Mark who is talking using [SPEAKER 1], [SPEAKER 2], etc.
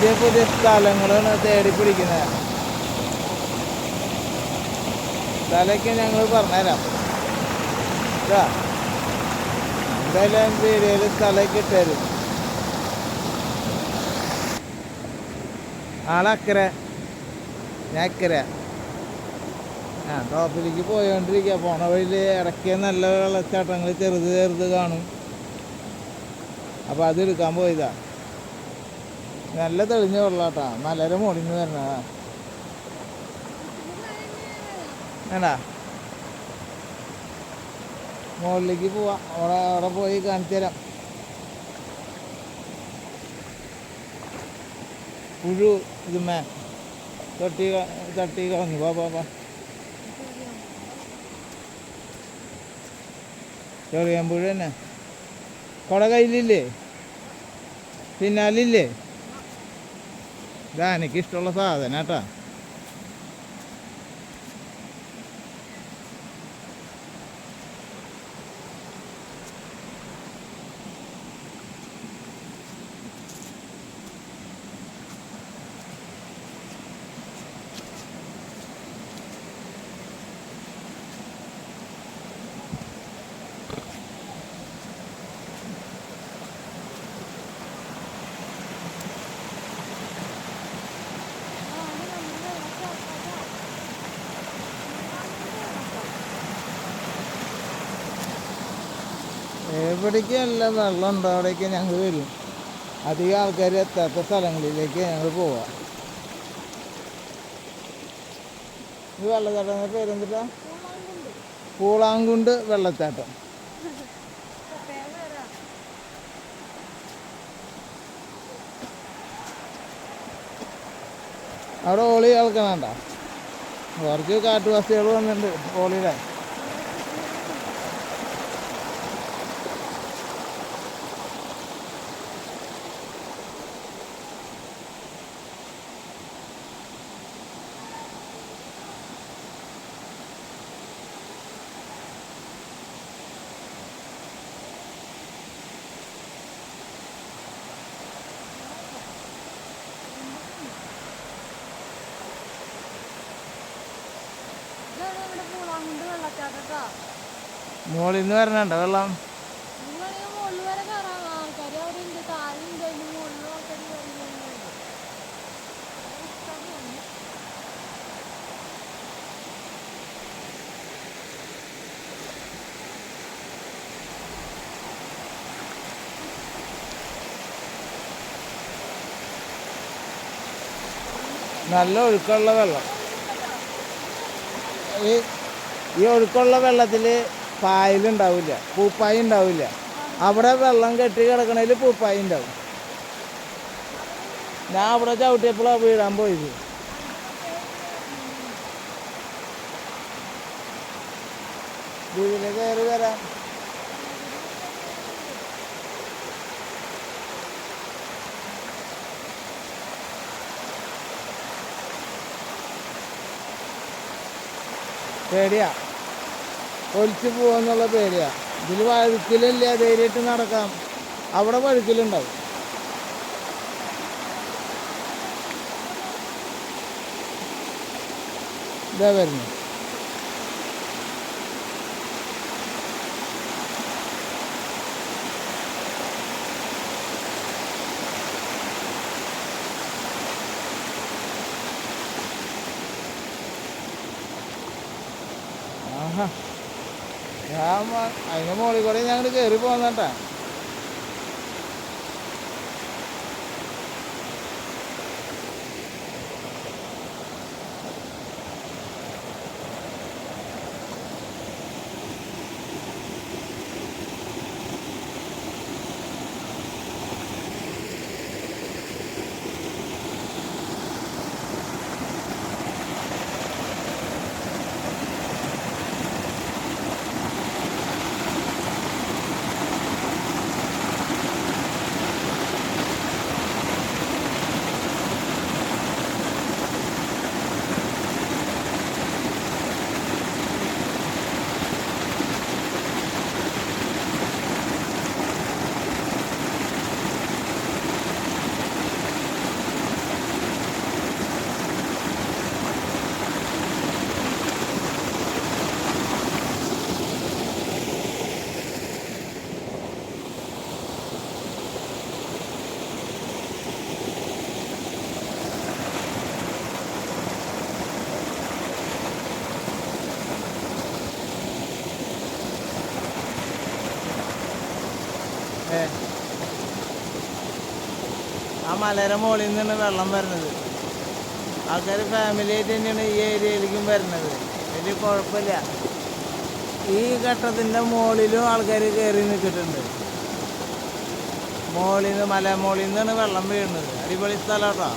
[SPEAKER 1] പുതിയ പുതിയ സ്ഥലങ്ങളാണ് തേടി പിടിക്കുന്നത് സ്ഥലമൊക്കെ ഞങ്ങൾ പറഞ്ഞുതരാം എന്തായാലും വീഡിയോയിൽ സ്ഥലമൊക്കെ ഇട്ടുതരും ആളക്കര. ഞാൻ അക്കര ആ ടോപ്പിലേക്ക് പോയോണ്ടിരിക്കുക പോണ വഴിയിൽ ഇടയ്ക്ക് നല്ല വെള്ളച്ചാട്ടങ്ങൾ ചെറുത് ചെറുത് കാണും. അപ്പോൾ അത് എടുക്കാൻ പോയതാ. നല്ല തെളിഞ്ഞ വെള്ളാട്ടാ. മലര മോളിന്ന് വരണതാ വേണ്ടാ. മുകളിലേക്ക് പോവാം. അവിടെ അവിടെ പോയി കാണിച്ചു തരാം. പുഴു ഇതുമേ തട്ടി തട്ടി കളഞ്ഞു. വാ വാ പുഴ തന്നെ. കുട കയ്യിലില്ലേ പിന്നാലില്ലേ? ഇതാ എനിക്കിഷ്ടമുള്ള സാധനം കേട്ടാ. എവിടേക്കല്ല വെള്ളം ഉണ്ടോ അവിടേക്ക് ഞങ്ങൾ വരും. അധികം ആൾക്കാർ എത്താത്ത സ്ഥലങ്ങളിലേക്ക് ഞങ്ങൾ പോവാം. ഈ വെള്ളച്ചാട്ടം പേരെന്തിട്ടാ? പൂളാങ്കുണ്ട് വെള്ളച്ചാട്ടം. അവിടെ ഓളി കേൾക്കണണ്ട? കുറച്ച് കാട്ടുവാസികൾ വന്നിട്ടുണ്ട് ഓളിയുടെ
[SPEAKER 2] ഇതാണ് നമ്മുടെ പൂളാങ്കുണ്ട് വെള്ളച്ചാട്ടട്ടോ
[SPEAKER 1] മുകളിൽ നിന്ന് വരണണ്ട വെള്ളം
[SPEAKER 2] നിങ്ങളീ മുകളിൽ വരെ കയറാം ആൾക്കാർ അവിടെ ഉണ്ട് താഴെ ഉണ്ട് അതിന് നിന്ന് ആൾക്കാർ വെള്ളം
[SPEAKER 1] നല്ല ഒഴുക്കുള്ള വെള്ളം. ഈ ഈ ഒഴുക്കുള്ള വെള്ളത്തിൽ പായലുണ്ടാവില്ല പൂപ്പായി ഉണ്ടാവില്ല. അവിടെ വെള്ളം കെട്ടി കിടക്കണതിൽ പൂപ്പായി ഉണ്ടാവും. ഞാൻ അവിടെ ചവിട്ടിയപ്പോഴാണ് വീഴാൻ പോയത്. ഇതിൽ കയറി വരാം. പേടിയാ. ഒലിച്ചു പോവാന്നുള്ള പേടിയാ. ഇതിൽ വഴുക്കിലില്ല ധൈര്യമായിട്ട് നടക്കാം. അവിടെ വഴുക്കിലുണ്ടാവും. ഇതാ വരുന്നു ഞാൻ അതിന് മുകളിൽ കൂടെ ഞങ്ങൾ കയറി പോന്നട്ടാ ആ മലയുടെ മുകളിൽ നിന്നാണ് വെള്ളം വരുന്നത്. ആൾക്കാർ ഫാമിലി ആയിട്ട് തന്നെയാണ് ഈ ഏരിയയിലേക്കും വരുന്നത്. വലിയ കുഴപ്പമില്ല. ഈ ഘട്ടത്തിന്റെ മുകളിലും ആൾക്കാർ കയറി നിൽക്കിട്ടുണ്ട് മുകളിൽ നിന്ന് മല മുകളിൽ നിന്നാണ് വെള്ളം വീഴുന്നത്. അടിപൊളി സ്ഥലം കേട്ടോ.